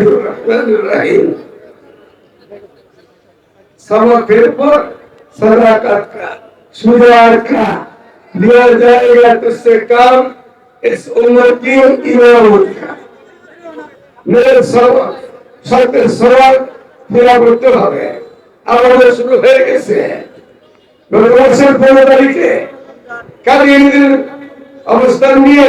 बिस्मिल्लाहिर्रहमानिर्रहीम सबक पर सदाकत का सुधार का दिया जाएगा तुझसे काम इस उम्र की इमामत का মেয়ের সব- সরকার সবার ফেরা করতে হবে আমাদের শুরু হয়ে গেছে গত বছর পনেরো তারিখে কালীদের অবস্থান নিয়ে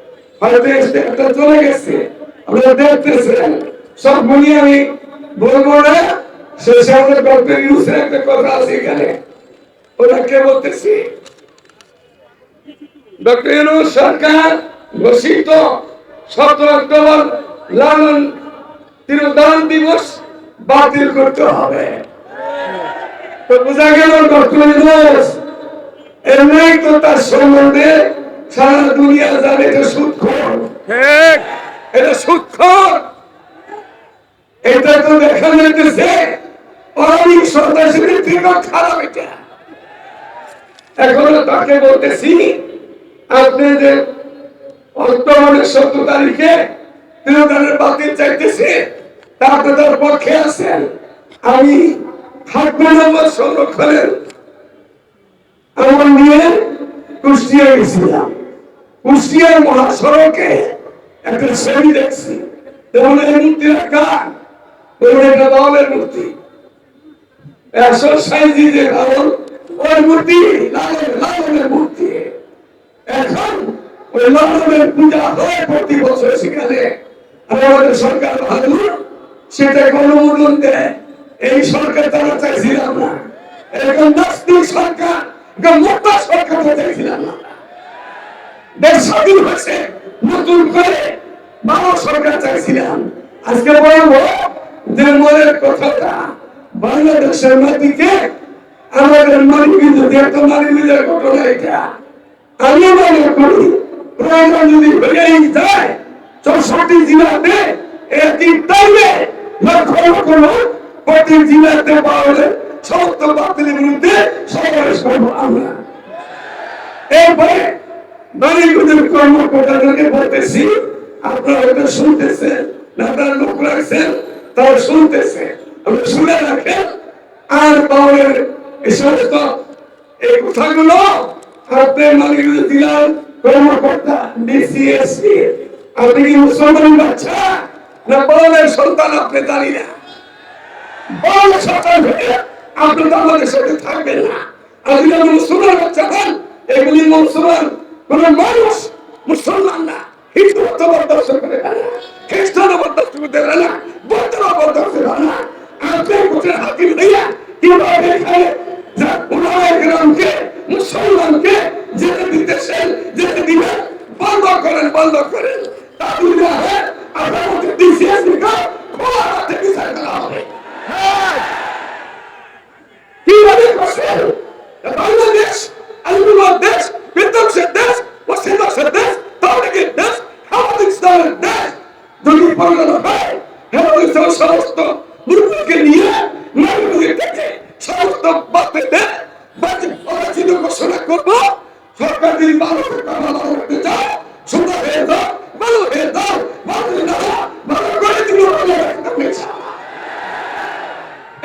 হয়তো চলে গেছে। সব বলি আমি আছে এখানে। সরকার ঘোষিত সতেরো অক্টোবর লালন তিরোধান দিবস বাতিল করতে হবে। তো বোঝা গেল ডক্টর ইউনুস, এমনি তো তার সম্বন্ধে সারা দুনিয়া জানে এটা সুৎখর। ঠিক। এটা সুৎখর। এটা তো দেখা যাইতেছে অনেক সন্ত্রাসীদের থেকেও খারাপ এটা। এখনও তাকে বলতেছি আপনি যে অক্টোবরের সতেরো তারিখে তিরোধানের বাতিল চাইতেছে তা আপনি তার পক্ষে আছেন। আমি থাকব নম্বর সংরক্ষণের আমার নিয়ে কুষ্টিয়া গেছিলাম। কুষ্টিয়ার মহাসড়কে একটা ছবি দেখছি। মূর্তি একটা দলের মূর্তি। সরকার ভালো সেটাকে অনুমোদন দেয়। এই সরকার তারা চাইছিলাম না। এরকম নাস্তিক সরকার মোটা সরকার চাইছিলাম না। দেশ স্বাধীন হয়েছে, নতুন করে মানব সরকার চাইছিলাম। আজকে বলব যে মনের কথাটা বাংলাদেশের মাটিকে আমাদের মানবিক একটা মানবিকের ঘটনা এটা, আমি মনে করি, প্রয়োজন যদি হয়েই যায়, চৌষট্টি জেলাতে একই টাইমে লক্ষ লক্ষ লোক প্রতি জেলাতে পাওয়া সমস্ত বাতিলের বিরুদ্ধে সমাবেশ করব আমরা। এরপরে নারীগুলোর কর্মকর্তাদেরকে বলতেছি, আপনারা হয়তো শুনতেছেন তারা লোক রাখছেন, তারা শুনতেছে। আপনি শুনে রাখেন, আর পাওয়ার এই সমস্ত এই কথাগুলো আপনি নারীগুলো দিলাম, কর্মকর্তা ডিসিএসপি আপনি কি মুসলমান বাচ্চা? না বড়দের সন্তান আপনি দাঁড়িয়ে না। বড় সন্তান হয়ে আপনি তো আমাদের সাথে থাকবেন না। আপনি যদি মুসলমান বাচ্চা হন, এগুলি মুসলমান কোন মানুষ মুসলমান না। হিন্দু তো বরদাস্ত করে না খ্রিস্টান বরদাস্ত করতে পারে না বৌদ্ধরা বরদাস্ত করে না আপনি কোথায় হাতিম দিয়া কীভাবে এখানে যা উনায় গ্রামকে মুসলমানকে যেতে দিতেছেন যেতে দিবেন বন্ধ করেন বন্ধ করেন তা যদি না হয় আপনার মধ্যে ডিসিএস নিকা খোলা হাতে বিচার করা হবে কীভাবে করছেন বাংলাদেশ আলমুল্লাহ দেশ বিধ্বংসের দেশ পশ্চিমবঙ্গের দেশ তাবলিগের দেশ হেফাজত ইসলামের দেশ যদি পরিণত হয় হেফাজত ইসলামের সমস্ত মুরব্বীকে নিয়ে নারীগুলি থেকে সমস্ত বাপেদের বাতিল অবাচিত ঘোষণা করব সরকার যদি ভালো করতে ভালো করতে চায় সুন্দর হয়ে যাও ভালো হয়ে যাও ভালো হয়ে যাও ভালো করে দিল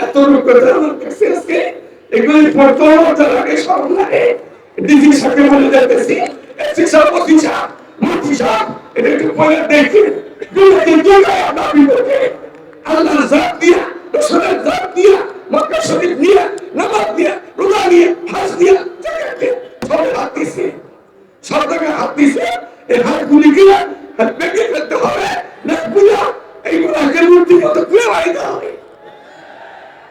এতটুকু কথা আমার কাছে আজকে এগুলি পড়তে যার স্মরণ লাগে ডিজি সাথে বলে যাইতেছি এসি সাহেব ওসি সাহেব মুফতি সাহেব এটা একটু পরে দেখেন দুর্নীতি দুর্গায় আপনার বিপদে আল্লাহর জাত দিয়া রসুলের জাত দিয়া মক্কা শরীফ নিয়ে নামাজ দিয়া রোজা নিয়ে হাজ দিয়া জাকাত দিয়ে সবে হাত দিছে সব জায়গায় হাত দিছে এই হাতগুলি গিয়ে হাত ভেঙে ফেলতে হবে না বুঝা এইগুলো আগের মূর্তি মতো খুলে বাড়িতে হবে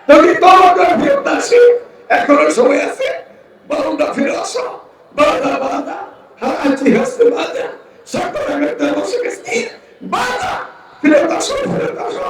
যদি তোমাকে ফেরত আসে এখনও সময় আছে। বারোটা ফিরে আসো। বাধা বাধা হাঁচি হাসতে বাধা সকল আগের বসে গেছি বাধা ফিরে আসো ফিরে আসো।